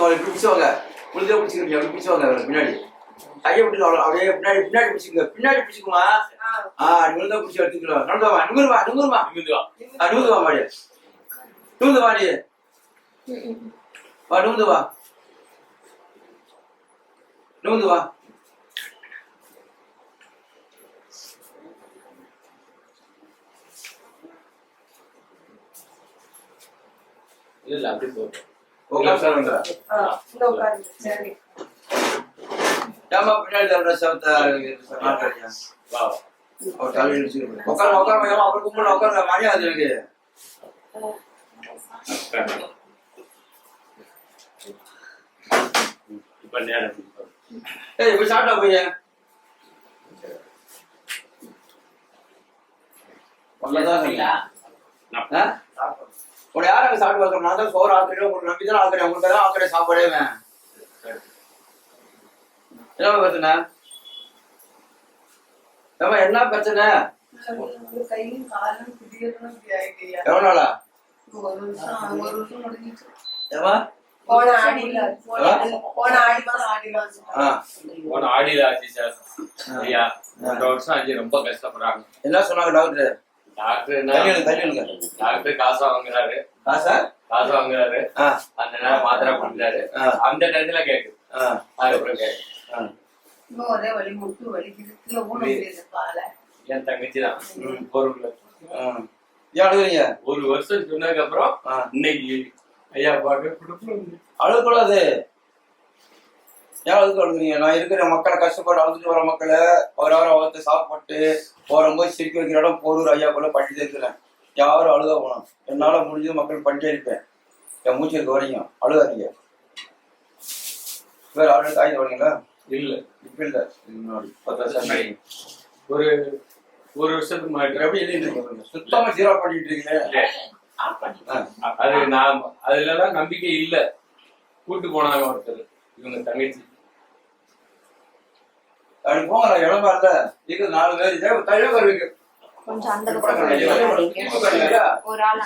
பிடிச்சிக்கோங்க இப்படி பிடிச்சவங்க. உளுந்தே பிடிச்சிக்கிறீங்க அப்படி பிடிச்சவங்க அவரை பின்னாடி. கையை விட்டு அவளை அப்படியே பின்னாடி பின்னாடி பிடிச்சிக்கங்க. பின்னாடி பிடிச்சிக்குமா? ஆ உளுந்தா பிடிச்சி எடுத்துக்கலாம் நடந்து வா நுங்குருவா நுங்குருவா. நிமிந்து வா. ஆ நுங்குது மாடி வா நுங்குது வா. நுங்குது வா. இல்ல அப்படி போ ஏமா பின்னாடி தர சவத்த மாட்டாடியா. அவர் தலையில் வச்சுக்கிறேன் உட்கார உட்கார ஏமா அவர் கும்பிட உட்கார மரியாதை. இப்ப இப்ப. ஏய் சாப்பிட்டா அவ்வளவுதான்? உன்னை யார் அங்க சாப்பிட்டு நான் தான் சோறு ஆக்குறேன் உங்களுக்கு நம்பி தான் ஆக்குறேன் உங்களுக்கு தான் ஆக்குறேன் சாப்பாடே என்ன பிரச்சனை? ஏம்மா என்ன பிரச்சனை? எவ்வளவு நாளா. ஏமா போன ஆடியில போன- ஆடி போன ஆடியில ஆச்சு சார். ஐயா ரெண்டு வருஷம் ஆச்சு ரொம்ப கஷ்டப்படுறாங்க. என்ன சொன்னாங்க டாக்டர்? டாக்டர் காசு வாங்குறாரு. காசா? காசு வாங்குறாரு. அந்த நேரம் மாத்திரை ஆ. அந்த டயத்துல கேக்கு. அதுக்கப்புறம் கேக்கு. என் தங்கச்சி தான். ம். ஒரு வருஷம் சொன்னதுக்கு அப்புறம் இன்னைக்கு ஐயா பார்க்க கொடுக்கணும். அழுகக்கூடாது. ஏன் அழுது அழுகுறீங்க? நான் இருக்கிற மக்களை கஷ்டப்பட்டு அழுதுட்டு வர மக்களை ஒரு வாரம் அவர்த்து சாப்பிட்டு போகும்போது சிரிக்க வைக்கிற இடம் போரூர் ஐயா போல பண்ணிட்டு இருக்கிறேன் யாரும் அழுக போனோம் என்னால முடிஞ்சது மக்கள் பண்ணிட்டே இருப்பேன் என் மூச்சு இருக்க வரைக்கும் அழுகாதீங்க. வேற ஆளு காய்ச்சி வரீங்களா இல்ல. இப்ப இல்ல. இன்னொரு பத்து வருஷம் முன்னாடி. ஒரு ஒரு வருஷத்துக்கு முன்னாடி சுத்தமா ஜீரோ பண்ணிட்டு இருக்கீங்க இல்ல. ஆ. அது நான் அதுலலாம் நம்பிக்கை இல்ல. கூட்டு போனாங்க ஒருத்தர். இவங்க தங்கச்சி. அப்படி போங்க இடமா இல்ல இது நாலு பேர். இதே தலைவர் இருக்கு. கொஞ்சம் அந்த? ஒரு நாலு.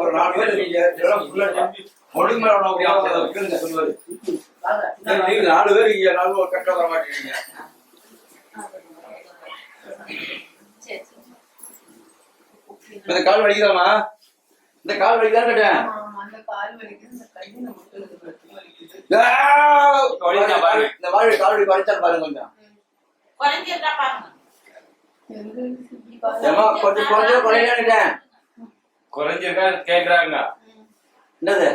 ஒரு பேர் அப்படியே கேளுங்க சொல்லுவாரு. நீங்க நாலு பேர் இருக்கீங்க நாலு பேர் கரெக்டா வர மாட்டேங்கிறீங்க. இந்த கால் வலிக்குதாமா இந்த கால் வலிக்குதான் கேட்டேன். இந்த ஆவ்! இப்ப வலிக்குதா பாருங்க. கொஞ்சம் கொஞ்சம் கொஞ்சம் குறையான்னுட்டேன் குறைஞ்சிருக்கா கேக்குறாங்க. என்னது?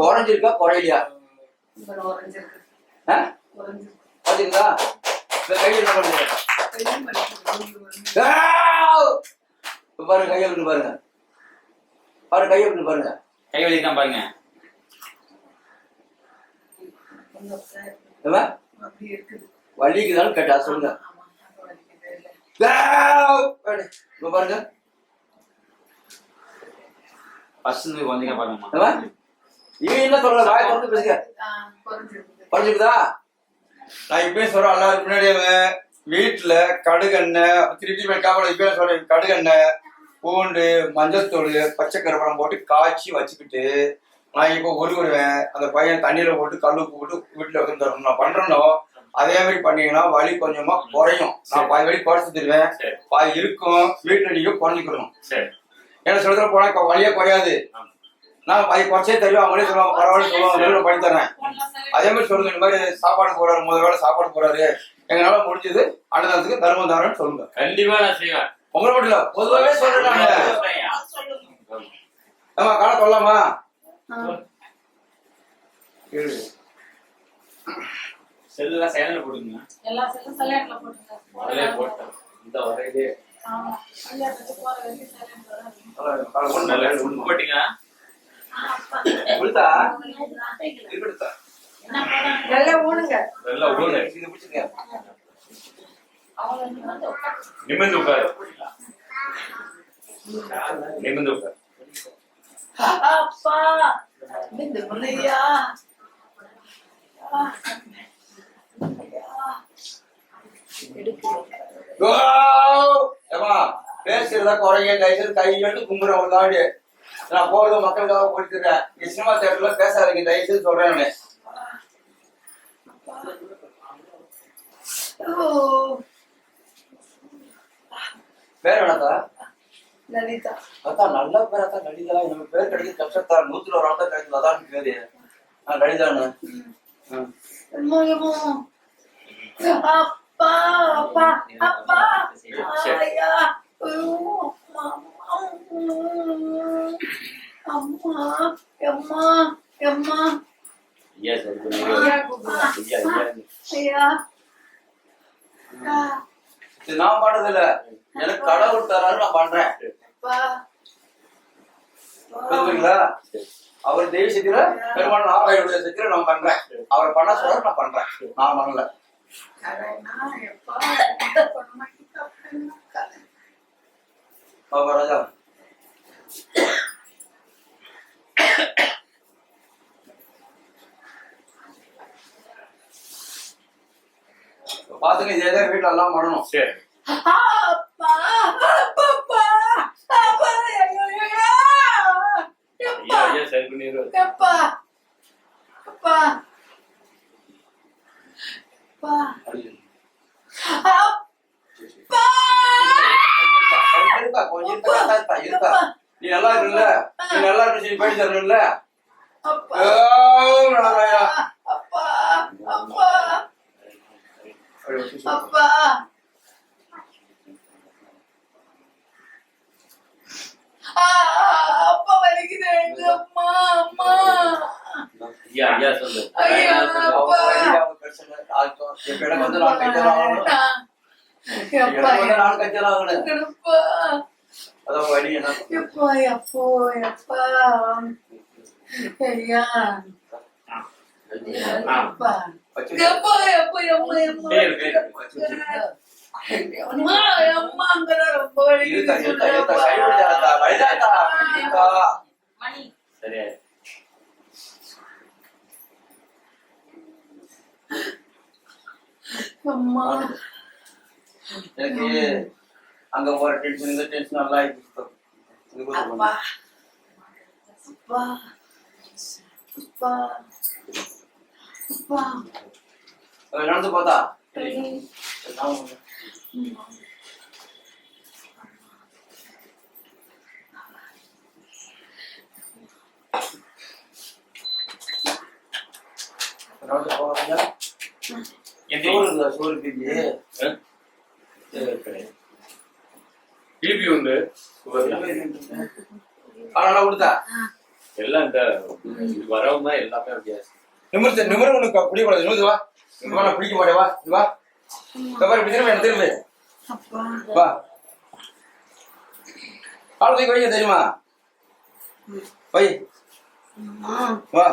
குறைஞ்சிருக்கா குறையிலையா? பாத்தீங்களா இந்த கையில் என்ன பண்ணுங்க பாருங்க கையை விட்டு பாருங்க. பாருங்க கையை விட்டு பாருங்க. கை வலி தான் பாருங்க கொஞ்சம் கேட்டா சொல்லுங்க. பாருங்க. ஃபர்ஸ்ட் வந்தீங்க பாருங்கம்மா. என்ன சொல்ற? வாய் திறந்து பேசுங்க. நான் இப்பயே சொல்றேன் எல்லாரும் முன்னாடியே வீட்டுல கடுகெண்ணெய் திருப்பி வைக்காம இப்பயே சொல்றேன் கடுகெண்ணெய் பூண்டு மஞ்சத்தூள் பச்சை கருப்பணம் போட்டு காய்ச்சி வச்சுக்கிட்டு நான் இப்போ உருகுருவேன் அந்த பையன் தண்ணியில போட்டு கல்லு போட்டு வீட்டுல வந்து தரணும் நான் பண்றேனோ அதே மாதிரி பண்ணீங்கன்னா வலி கொஞ்சமா குறையும். நான் பாதி வலி குறைச்சு தருவேன் பாதி இருக்கும். வீட்டுல நீங்க குறைஞ்சிக்கணும் சரி. ஏன்னா சில தடவை போனா வலியே குறையாது. நான் பாதி குறைச்சே தருவேன். அவங்களே சொல்லுவாங்க பரவாயில்ல சொல்லுவாங்க பண்ணி தரேன். அதே மாதிரி சொல்லுங்க இந்த மாதிரி சாப்பாடு போறாரு முதல் வேளை சாப்பாடு போறாரு. எங்களால முடிஞ்சது அன்னதானத்துக்கு தர்மம் தாரன்னு சொல்லுங்க. கண்டிப்பா நான் செய்வேன். உங்களை மட்டும் இல்ல பொதுவாகவே சொல்றேன் நானு ஆமா காலை சொல்லலாமா. செல்லுல சைலண்ட்ல போடுங்க. எல்லா செல்லும் சைலண்ட்ல போட்டுங்க முதல்ல போட்டேன். இந்த வரையிலே ஆமா. போற வரைக்கும் ஒண்ணு இல்ல, ஒண்ணு. போட்டீங்க உளுத்தா? என்ன நல்லா நல்லா இது பிடிச்சிருக்கேன். அவங்க இங்க வந்து உட்காந்து நிமிர்ந்து உட்காரு. நிமிர்ந்து உட்காரு. அப்பா! ஏம்மா, பேசுறதா குறைங்க தயவுசெய்து கை எடுத்து தாண்டி நான் போறது மக்களுக்காக போட்டுக்கிறேன் இங்க சினிமா தேட்டர்ல பேசாதீங்க தயவு செய்து சொல்றேன் நானு. பேர் என்னக்கா லலிதா. அதான் நல்ல பேர் அதான் லலிதா. நம்ம பேர் கிடைக்க கஷ்டத்தா நூத்துல ஒரு ஆள் கிடைச்சது அதான் பேரு. ஆ லலிதான்னு ம். அம்மா அம்மா அப்பா அப்பா அப்பா ஐயா அம்மா அம்மா. அம்மா ஐயா ஐயா ஐயா. இது நான் பண்ணது இல்ல எனக்கு கடவுள் தராரு நான் பண்றேன் புரியுதுங்களா அவர் தெய்வ சக்தியில பெருமாள் நாராயணுடைய சக்தியில நான் பண்றேன். அவர் பண்ண சொல்றாரு நான் பண்றேன். நான் பண்ணல கரைனா எப்பா இந்த பொண்ணு கிட்ட பாபா ராஜா பாத்துங்க இதே தான் வீட்டுல எல்லாம் பண்ணணும். சரி. சரி இருக்கா. நீ நல்லா இருக்குல்ல நீ நல்லா இருக்கு நீ போயிட்டு தரணும்ல அப்பா. அப்பா. அப்பா. அப்பா வலிக்குது அம்மா அம்மா. ஐயா ஐயா சொல்லு. ஐயா. இப்ப எனக்கு வந்து நான் ஆகணும். அப்பா எனக்கு வந்து நான் கைத்தல ஆகணும். அப்பா. அதான் வழி என்ன எப்பா எப்போ எப்பா ஐயா ஆ அப்பா வச்சு எப்பா எப்பா எம்மா எம்மா சரி, அம்மா. எனக்கு அங்க போற டென்ஷன் இந்த டென்ஷன் நல்லா இருக்கு அப்பா அப்பா அப்பா நடந்து பார்த்தா நடந்து எந்திரி. சோறு பிபி உண்டு. அதனால கொடுத்தா? எல்லாம் இந்த வரவும் தான் எல்லாமே வித்தியாசம் நிமிர்த்து நிமிர உனக்கு பிடிக்கூடாது நிமிர்ந்து வா. இங்க வா, நான் பிடிக்க மாட்டேன். வா இங்க வா. இப்படி திரும்ப என்ன திரும்ப. வா. கால் தூக்கி வைக்க தெரியுமா? வை. வா.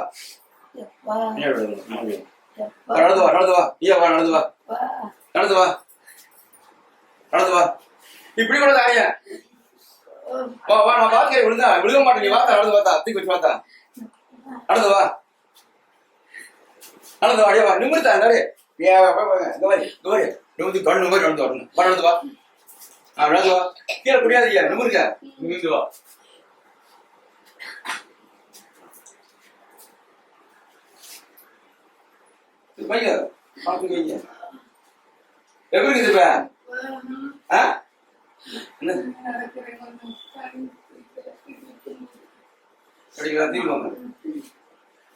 நடந்து வா நடந்து வா. ஐயா வா நடந்து வா. நடந்து வா. நடந்து வா. இப்படி கூட தாங்க வா வா நான் பாத்துக்கிறேன் விழுந்தா விழுக மாட்டேன். நீ வாத்தா நடந்து வாத்தா தூக்கி வச்சு வாத்தா நடந்து வா. நடந்து வா வா நிமிர்த்தா நிறைய ஏன் வா, வா, வா, இங்க வாடி நிமிர்ந்து நடந்து வரணும் நடந்து வா நடந்து வா கீழே நிமிருங்க வா எப்படி இருக்குது இப்ப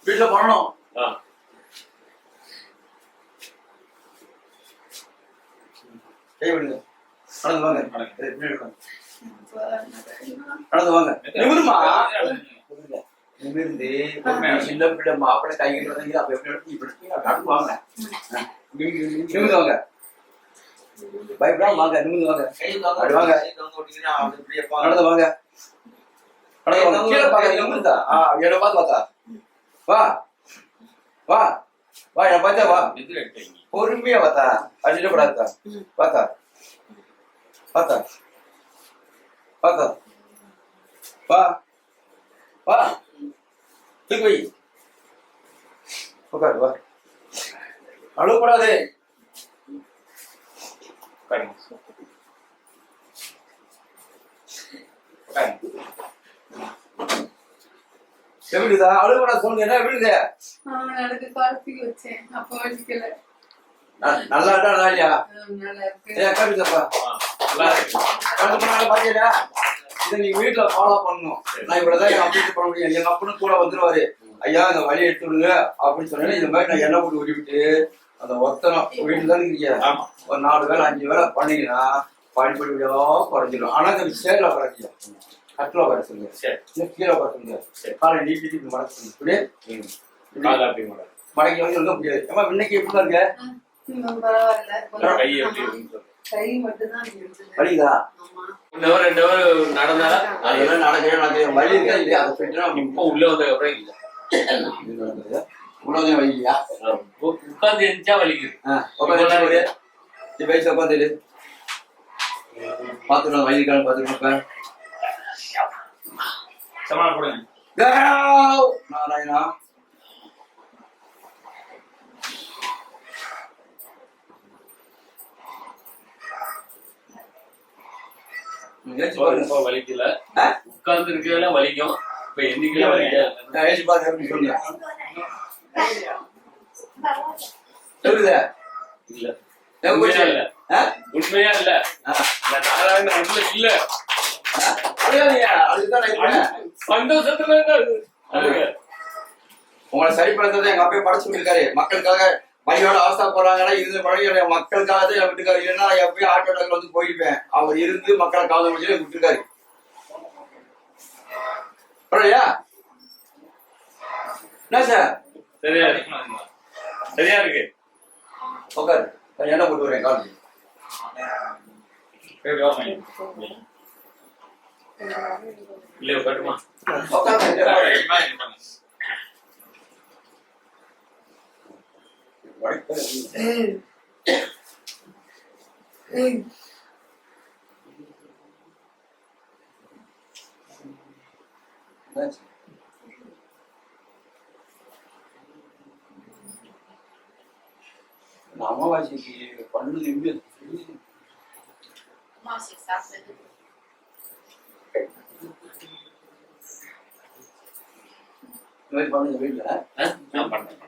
வீட்டுல பண்ணணும் ஆ நடந்து வாங்க. நடந்து வாங்க. நிமிருமா? நிமிர்ந்து சின்ன பிள்ளை மாப்பிள்ளை கையில் வந்தீங்க. அப்ப எப்படி எடுத்து இப்படி நடந்து வாங்க. நிமிர்ந்து வாங்க. பயப்படாம வாங்க. நிமிர்ந்து வாங்க. அப்படி வாங்க. நடந்து வாங்க. நடந்து வாங்க. கீழே பாக்க நிமிர்ந்தா? ஆ என்ன பார்த்து பார்த்தா. வா. வா. வா என்ன பார்த்தா வா. பொறுமையா பார்த்தா அடிச்சிட கூடாதா பார்த்தா? பார்த்தா? பார்த்தா? வா. வா. தூக்கி வை. உட்காரு வா. உட்காருங்க எப்படிதா அழுகுடா சொல்லுங்க என்ன எப்படிது அவன் எனக்கு கார்த்திக் வச்சேன். அப்ப வலிக்கல. ந- நல்லா இருக்கா நல்லா இல்லையா நல்லா இருக்கு கடந்த நாள் பாத்தீங்களா இதை நீங்க வீட்டுல ஃபாலோ பண்ணணும். நான் இவ்வளவுதான் என் அப்பனுக்கு பண்ண முடியும். எங்க அப்பனும் கூட வந்துருவாரு. ஐயா இந்த வழி எடுத்து விடுங்க அப்படின்னு சொன்னேன். இந்த மாதிரி நான் எண்ணெய் போட்டு உருவிட்டு அந்த ஒத்தனம் வீட்டுல தான் இருக்கீங்க? ஒரு நாலு வேலை அஞ்சு வேலை பண்ணீங்கன்னா படிப்படியா குறைஞ்சிடும் ஆனா இந்த சேர்ல குறைச்சிங்க கட்டில சொல்லுங்க சரி. கீழே குறை சொல்லுங்க சரி. காலை இப்படி மடக்க அப்படி மாட்டேன் மடக்கி வந்து இருக்க முடியாது ஏமா இன்னைக்கு எப்படி இருக்க கை எப்படி இருக்குன்னு சொல்லு. கை மட்டும்தான் வலிக்குதா ரெண்டு வலி இருக்கா இல்லையா? அதை இப்போ உள்ள வந்ததுக்கு அப்புறம் இல்ல. உணவு வலிக்கலையா உட்கார்ந்து எந்திரிச்சா வலிக்குது உட்காந்து நீ வயசு உட்காந்துடு பாத்துக்கலாம் வயிறு காலம் பாத்துக்கலாம் சமாளம் போடுங்க. நாராயணா ம், ஏச்சு பாருங்க. இப்போ வலிக்கல? உட்கார்ந்து இருக்கல வலிக்கும். இப்ப பாருங்க எப்படி சொல்லுங்க. சொல்லுதே இல்ல? உண்மையா இல்ல? உண்மையா இல்ல. நாராயண உள்ள இல்ல. சந்தோஷத்துல. உங்களை சரி பண்ணுறது எங்க அப்பயே படைச்சு விட்டுருக்காரு மக்களுக்காக வழியோட அவஸ்தா போறாங்கன்னா இந்த வழியோட மக்களுக்காக தான் என் விட்டுருக்காரு இல்லைன்னா நான் எப்பயும் ஆட்டோ டக்கர் வந்து போயிருப்பேன். அவர் இருந்து மக்களை காவல் முடிச்சு விட்டுருக்காரு. பரவாயில்லையா என்ன சார்? சரியா இருக்கு. சரியா இருக்கு. உட்காரு. என்ன போட்டு வரேன் கால் இல்ல கட்டுமா உட்காரு அமாவாசைக்கு பண்ணு நிம்மதி மாசி சாப்பிட்டது. இந்த மாதிரி பண்ணுங்க வீட்டுல நான் பண்றேன்